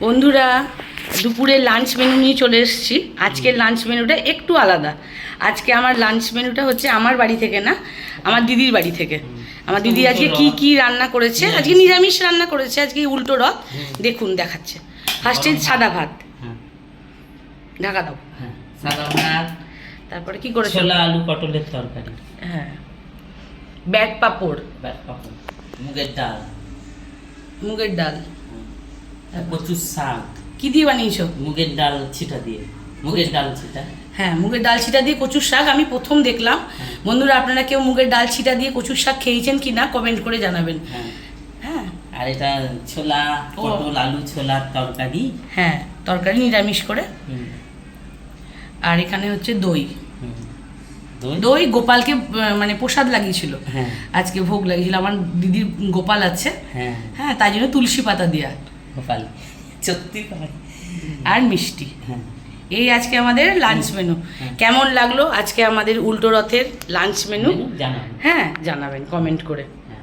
বন্ধুরা দুপুরে lunch menu নিয়ে চলে এসেছি। আজকের লাঞ্চ মেনুটা একটু আলাদা। আজকে আমার লাঞ্চ মেনুটা হচ্ছে আমার বাড়ি থেকে না আমার দিদির বাড়ি থেকে। আমার দিদি আজকে কি কি রান্না করেছে? আজকে নিরামিষ রান্না করেছে আজকে উল্টো রথ। দেখুন দেখাচ্ছে। ফার্স্টে সাদা ভাত। হ্যাঁ। ঢাকা দাও। হ্যাঁ সাদা ভাত তারপরে কি করেছে? ছোলা আলু পটলের তরকারি। হ্যাঁ। ব্যাট পাপড়। ব্যাট পাপড়, মুগের ডাল। মুগের ডাল। হ্যাঁ, কচুর শাক। কি দিয়ে বানিয়েছো? মুগের ডাল ছিটা দিয়ে। মুগের ডাল ছিটা। হ্যাঁ মুগের ডাল ছিটা দিয়ে কচুর শাক আমি প্রথম দেখলাম। বন্ধুরা আপনারা কেউ মুগের ডাল ছিটা দিয়ে কচুর শাক খেয়েছেন কি না কমেন্ট করে জানাবেন। হ্যাঁ। হ্যাঁ। আর এটা ছোলা। পটল আলু ছোলার তরকারি। হ্যাঁ তরকারি নিরামিষ করে। আর এখানে হচ্ছে দই। দই? গোপালকে মানে প্রসাদ লাগিয়েছিল। হ্যাঁ। আজকে ভোগ লাগিয়েছিল। আমার দিদির গোপাল আছে। হ্যাঁ। হ্যাঁ তাই জন্য তুলসী পাতা দেওয়া গোপাল। সত্যি আর মিষ্টি। হ্যাঁ এই আজকে আমাদের লাঞ্চ মেনু কেমন লাগল আজকে আমাদের উল্টো রথের লাঞ্চ মেনু হ্যাঁ জানাবেন কমেন্ট করে। হ্যাঁ।